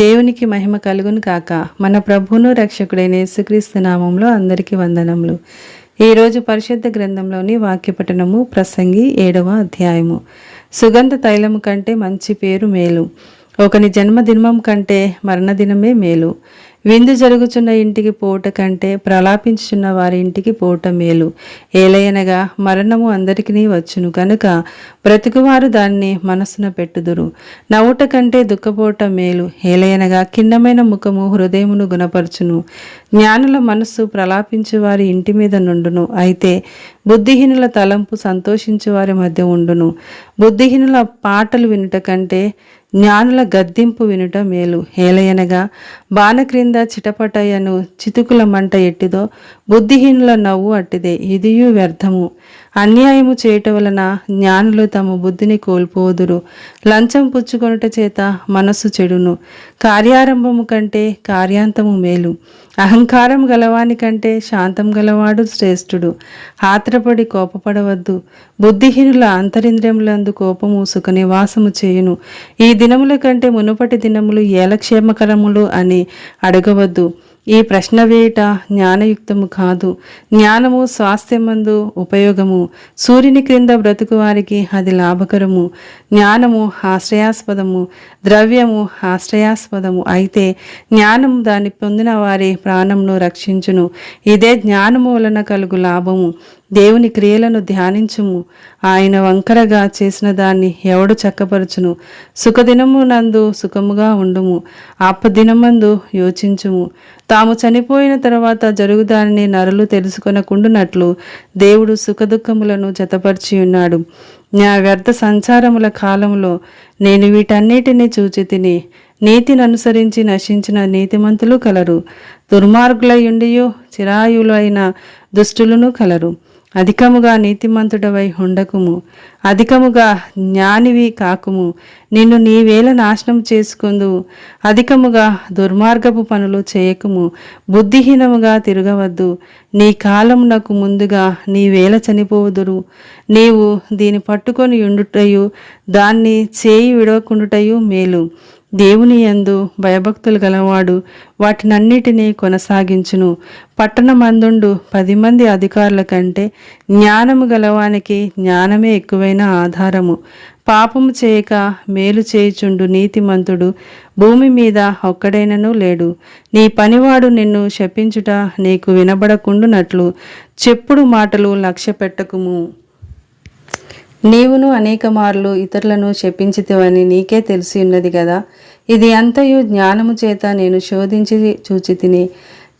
దేవునికి మహిమ కలుగును కాక మన ప్రభువును రక్షకుడైన యేసుక్రీస్తు నామంలో అందరికీ వందనములు. ఈరోజు పరిశుద్ధ గ్రంథంలోని వాక్యపఠనము ప్రసంగి ఏడవ అధ్యాయము. సుగంధ తైలము కంటే మంచి పేరు మేలు. ఒకని జన్మదినం కంటే మరణదినమే మేలు. విందు జరుగుచున్న ఇంటికి పోట కంటే ప్రలాపించుచున్న వారి ఇంటికి పోట మేలు. ఏలయనగా మరణము అందరికీ వచ్చును కనుక బ్రతుకువారు దాన్ని మనసున పెట్టుదురు. నవ్వుట కంటే దుఃఖపోట మేలు. ఏలయనగా కిన్నమైన ముఖము హృదయమును గుణపరచును. జ్ఞానుల మనస్సు ప్రలాపించు వారి ఇంటి మీద నుండును. అయితే బుద్ధిహీనుల తలంపు సంతోషించు వారి మధ్య ఉండును. బుద్ధిహీనుల పాటలు వినుట కంటే జ్ఞానుల గద్దింపు వినుట మేలు. హేలయనగా బాణ క్రింద చిటపటయను చితుకుల మంట ఎట్టిదో బుద్ధిహీనుల నవ్వు అట్టిదే ఇదియు వ్యర్థము. అన్యాయము చేయట వలన జ్ఞానులు తమ బుద్ధిని కోల్పోదురు. లంచం పుచ్చుకొనుట చేత మనస్సు చెడును. కార్యారంభము కంటే కార్యాంతము మేలు. అహంకారం గలవాని కంటే శాంతం గలవాడు శ్రేష్ఠుడు. ఆత్రపడి కోపపడవద్దు. బుద్ధిహీనుల అంతరింద్రియములందు కోపము సుఖనివాసము చేయును. ఈ దినముల కంటే మునుపటి దినములు ఏలక్షేమకరములు అని అడగవద్దు. ఈ ప్రశ్న వేయుట జ్ఞానయుక్తము కాదు. జ్ఞానము స్వాస్థ్యమందు ఉపయోగము. సూర్యుని క్రింద బ్రతుకు వారికి అది లాభకరము. జ్ఞానము ఆశ్రయాస్పదము. ద్రవ్యము ఆశ్రయాస్పదము. అయితే జ్ఞానము దాన్ని పొందిన వారి ప్రాణంను రక్షించును. ఇదే జ్ఞానము వలన కలుగు లాభము. దేవుని క్రియలను ధ్యానించుము. ఆయన వంకరగా చేసిన దాన్ని ఎవడు చక్కపరచును? సుఖదినము నందు సుఖముగా ఉండుము. ఆపదినమందు యోచించుము. తాము చనిపోయిన తర్వాత జరుగుదానిని నరులు తెలుసుకొనకుండునట్లు దేవుడు సుఖదుఖములను జతపరిచి ఉన్నాడు నా వ్యర్థ సంచారముల కాలంలో నేను వీటన్నిటిని చూచి తిని నీతిని అనుసరించి నశించిన నీతిమంతులు కలరు. దుర్మార్గులయుండియో చిరాయులైన దుష్టులను కలరు. అధికముగా నీతిమంతుడవై ఉండకుము అధికముగా జ్ఞానివి కాకుము. నిన్ను నీవేళ నాశనం చేసుకుందు. అధికముగా దుర్మార్గపు పనులు చేయకుము. బుద్ధిహీనముగా తిరగవద్దు. నీ కాలమునకు ముందుగా నీవేళ చనిపోవుదురు నీవు దీని పట్టుకొని ఉండుటయు దాన్ని చేయి విడవకుండుటయు మేలు. దేవుని యందు భయభక్తులు గలవాడు వాటినన్నిటినీ కొనసాగించును. పట్టణమందుండు పది మంది అధికారుల కంటే జ్ఞానము గలవానికి జ్ఞానమే ఎక్కువైన ఆధారము. పాపము చేయక మేలు చేయుచుండు నీతిమంతుడు భూమి మీద ఒక్కడైనను లేడు. నీ పనివాడు నిన్ను శపించుట నీకు వినబడకుండునట్లు. చెప్పుడు మాటలు లక్ష్య పెట్టకుము నీవును అనేక మార్లు ఇతరులను చెప్పించితివని నీకే తెలిసి ఉన్నది కదా ఇది అంతయు జ్ఞానము చేత నేను శోధించి చూచి తిని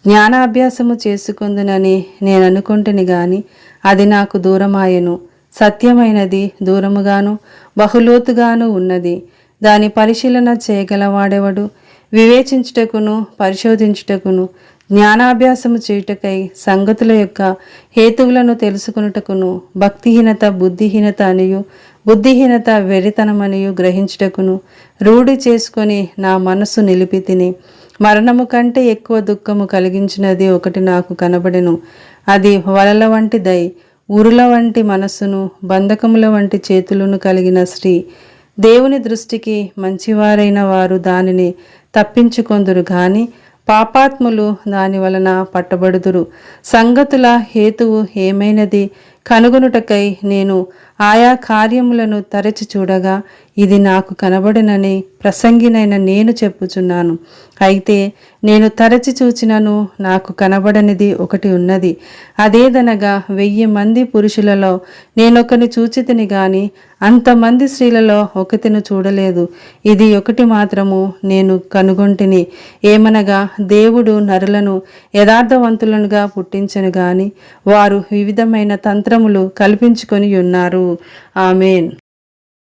జ్ఞానాభ్యాసము చేసుకుందునని నేను అనుకుంటుని గాని అది నాకు దూరమాయను. సత్యమైనది దూరముగాను బహులోతుగాను ఉన్నది. దాని పరిశీలన చేయగలవాడెవడు? వివేచించుటకును పరిశోధించుటకును జ్ఞానాభ్యాసము చేయుటకై సంగతుల యొక్క హేతువులను తెలుసుకునుటకును భక్తిహీనత బుద్ధిహీనత అనియు బుద్ధిహీనత వెరితనమనియు గ్రహించుటకును రూఢి చేసుకొని నా మనస్సు నిలిపి తిని మరణము కంటే ఎక్కువ దుఃఖము కలిగించినది ఒకటి నాకు కనబడెను. అది వలల వంటి దై ఉరుల వంటి మనస్సును బంధకముల వంటి చేతులను కలిగిన స్త్రీ. దేవుని దృష్టికి మంచివారైన వారు దానిని తప్పించుకొందురు కానీ పాపాత్ములు దాని వలన పట్టబడుదురు. సంగతుల హేతువు ఏమైనది? కనుగొనుటకై నేను ఆయా కార్యములను తరచి చూడగా ఇది నాకు కనబడినని ప్రసంగినైన నేను చెప్పుచున్నాను. అయితే నేను తరచి చూచినను నాకు కనబడనిది ఒకటి ఉన్నది. అదేదనగా వెయ్యి మంది పురుషులలో నేనొకని చూచితిని గాని అంతమంది స్త్రీలలో ఒకతిని చూడలేదు. ఇది ఒకటి మాత్రము నేను కనుగొంటిని. ఏమనగా దేవుడు నరులను యథార్థవంతులనుగా పుట్టించను గాని వారు వివిధమైన తంత్రములు కల్పించుకొని ఉన్నారు. ఆమెన్